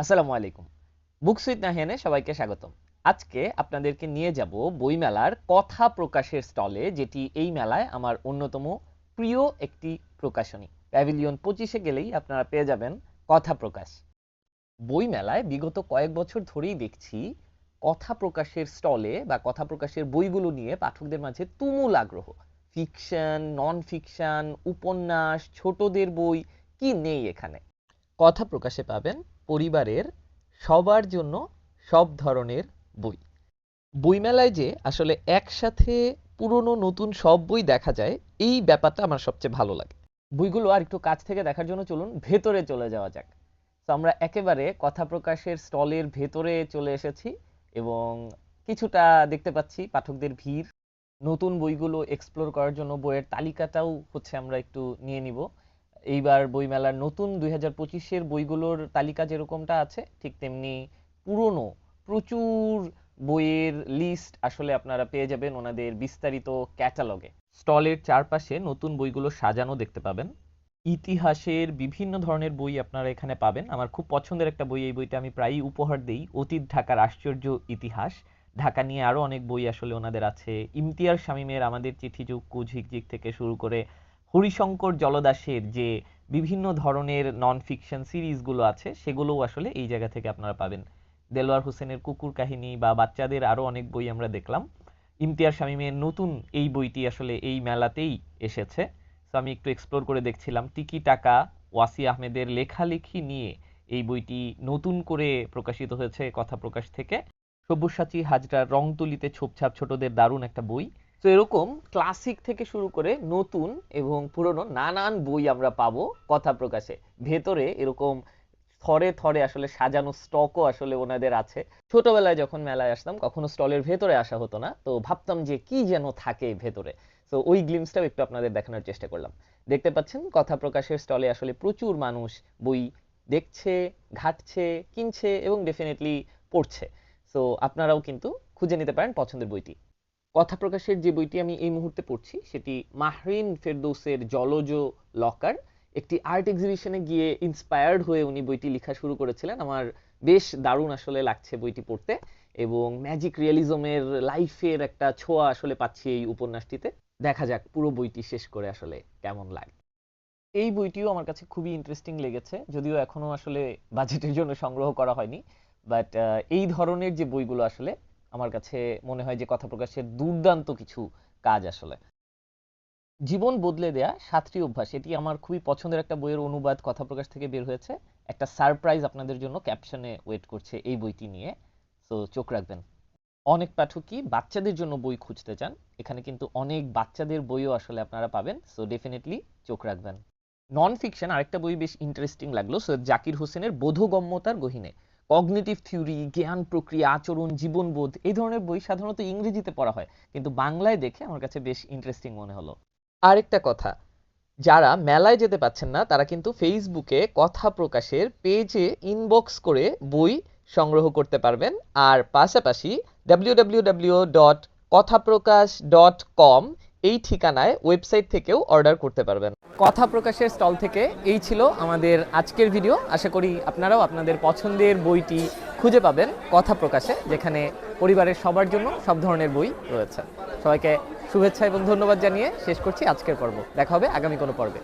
আসসালামু আলাইকুম। বুক সুইট নাহিয়ানে সবাইকে স্বাগতম। আজকে আপনাদেরকে নিয়ে যাব বইমেলার কথা প্রকাশের স্টলে, যেটি এই মেলায় আমার অন্যতম প্রিয় একটি প্রকাশনী। প্যাভিলিয়ন পঁচিশে গেলেই আপনারা পেয়ে যাবেন কথা প্রকাশ। বইমেলায় বিগত কয়েক বছর ধরেই দেখছি কথা প্রকাশের স্টলে বা কথা প্রকাশের বইগুলো নিয়ে পাঠকদের মাঝে তুমুল আগ্রহ। ফিকশন নন ফিকশন উপন্যাস, ছোটদের বই, কি নেই এখানে? কথা প্রকাশে পাবেন পরিবারের সবার জন্য সব ধরনের বই। বইমেলায় যে আসলে একসাথে পুরনো নতুন সব বই দেখা যায়, এই ব্যাপারটা আমার সবচেয়ে ভালো লাগে। বইগুলো আর একটু কাছ থেকে দেখার জন্য চলুন, ভেতরে চলে যাওয়া যাক। তো আমরা একেবারে কথা প্রকাশের স্টলের ভেতরে চলে এসেছি এবং কিছুটা দেখতে পাচ্ছি পাঠকদের ভিড়। নতুন বইগুলো এক্সপ্লোর করার জন্য বইয়ের তালিকাটাও হচ্ছে আমরা একটু নিয়ে নিব। এইবার বইমেলার নতুন দুই পঁচিশের বইগুলোর তালিকা যেরকমটা আছে, ঠিক তেমনি পুরনো, প্রচুর বইয়ের লিস্ট আসলে আপনারা পেয়ে যাবেন ওনাদের বিস্তারিত ক্যাটালগে স্টলের চারপাশে নতুন বইগুলো সাজানো দেখতে পাবেন। ইতিহাসের বিভিন্ন ধরনের বই আপনারা এখানে পাবেন। আমার খুব পছন্দের একটা বই, এই বইটা আমি প্রায়ই উপহার দেই। অতীত ঢাকার আশ্চর্য ইতিহাস। ঢাকা নিয়ে আরও অনেক বই আসলে ওনাদের আছে। ইমতিয়ার শামীমের আমাদের চিঠি যুগ কুঝিকঝিক থেকে শুরু করে হরিশঙ্কর জলদাসের যে বিভিন্ন ধরনের নন ফিকশন সিরিজগুলো আছে, সেগুলোও আসলে এই জায়গা থেকে আপনারা পাবেন। দেলোয়ার হোসেনের কুকুর কাহিনী বা বাচ্চাদের আরও অনেক বই আমরা দেখলাম। ইমতিয়ার শামীমের নতুন এই বইটি আসলে এই মেলাতেই এসেছে। তো আমি একটু এক্সপ্লোর করে দেখছিলাম। টিকি টাকা ওয়াসি আহমেদের লেখালেখি নিয়ে এই বইটি নতুন করে প্রকাশিত হয়েছে কথা প্রকাশ থেকে। সব্যসাচী হাজরার রং তুলিতে ছোপছাপ ছোটদের দারুণ একটা বই। তো এরকম ক্লাসিক থেকে শুরু করে নতুন এবং পুরনো নানান বই আমরা পাবো কথা প্রকাশে। ভেতরে এরকম থরে থরে আসলে সাজানো স্টকও আসলে ওনাদের আছে। ছোটবেলায় যখন মেলায় আসতাম, কখনো স্টলের ভেতরে আসা হতো না। তো ভাবতাম যে কি যেন থাকে ভেতরে। তো ওই গ্লিমসটাও একটু আপনাদের দেখানোর চেষ্টা করলাম। দেখতে পাচ্ছেন, কথা প্রকাশের স্টলে আসলে প্রচুর মানুষ বই দেখছে, ঘাটছে, কিনছে এবং ডেফিনেটলি পড়ছে। সো আপনারাও কিন্তু খুঁজে নিতে পারেন পছন্দের বইটি। কথা প্রকাশের যে বইটি আমি এই মুহূর্তে পড়ছি, সেটি মাহরিন ফেরদৌসের জলজ লকার। একটি আর্ট এক্সিবিশনে গিয়ে ইন্সপায়ার্ড হয়ে উনি বইটি লেখা শুরু করেছিলেন। আমার বেশ দারুণ আসলে লাগছে বইটি পড়তে এবং ম্যাজিক রিয়েলিজমের লাইফের একটা ছোঁয়া আসলে পাচ্ছি এই উপন্যাসটিতে। দেখা যাক পুরো বইটি শেষ করে আসলে কেমন লাগে। এই বইটিও আমার কাছে খুবই ইন্টারেস্টিং লেগেছে, যদিও এখনও আসলে বাজেটের জন্য সংগ্রহ করা হয়নি। বাট এই ধরনের যে বইগুলো আসলে আমার কাছে মনে হয় যে কথা প্রকাশের দুর্দান্ত কিছু কাজ আসলে। জীবন বদলে দেয়া সাতটি অভ্যাস, এটি আমার খুবই পছন্দের একটা বইয়ের অনুবাদ, কথা প্রকাশ থেকে বের হয়েছে। একটা সারপ্রাইজ আপনাদের জন্য ক্যাপশনে ওয়েট করছে এই বইটি নিয়ে। তো চোখ রাখবেন, অনেক পাঠকই বাচ্চাদের জন্য বই খুঁজতে চান। এখানে কিন্তু অনেক বাচ্চাদের বইও আসলে আপনারা পাবেন। সো ডেফিনেটলি চোখ রাখবেন। নন ফিকশন আরেকটা বই বেশ ইন্টারেস্টিং লাগল, সৈয়দ জাকির হোসেনের বোধগম্যতার গহিনে। কগনিটিভ থিওরি, জ্ঞান প্রক্রিয়া, আচরণ, জীবনবোধ, এই ধরনের বই সাধারণত ইংরেজিতে পড়া হয়। কিন্তু বাংলায় দেখে আমার কাছে বেশ ইন্টারেস্টিং মনে হলো। আরেকটা কথা, যারা মেলায় যেতে পাচ্ছেন না, তারা কিন্তু ফেসবুকে কথা প্রকাশের পেজে ইনবক্স করে বই সংগ্রহ করতে পারবেন। আর পাশাপাশি ডাব্লিউ এই ঠিকানায় ওয়েবসাইট থেকেও অর্ডার করতে পারবেন। কথা প্রকাশের স্টল থেকে এই ছিল আমাদের আজকের ভিডিও আশা করি আপনারাও আপনাদের পছন্দের বইটি খুঁজে পাবেন কথা প্রকাশে, যেখানে পরিবারের সবার জন্য সব ধরনের বই রয়েছে। সবাইকে শুভেচ্ছা এবং ধন্যবাদ জানিয়ে শেষ করছি আজকের পর্ব। দেখা হবে আগামী কোনো পর্বে।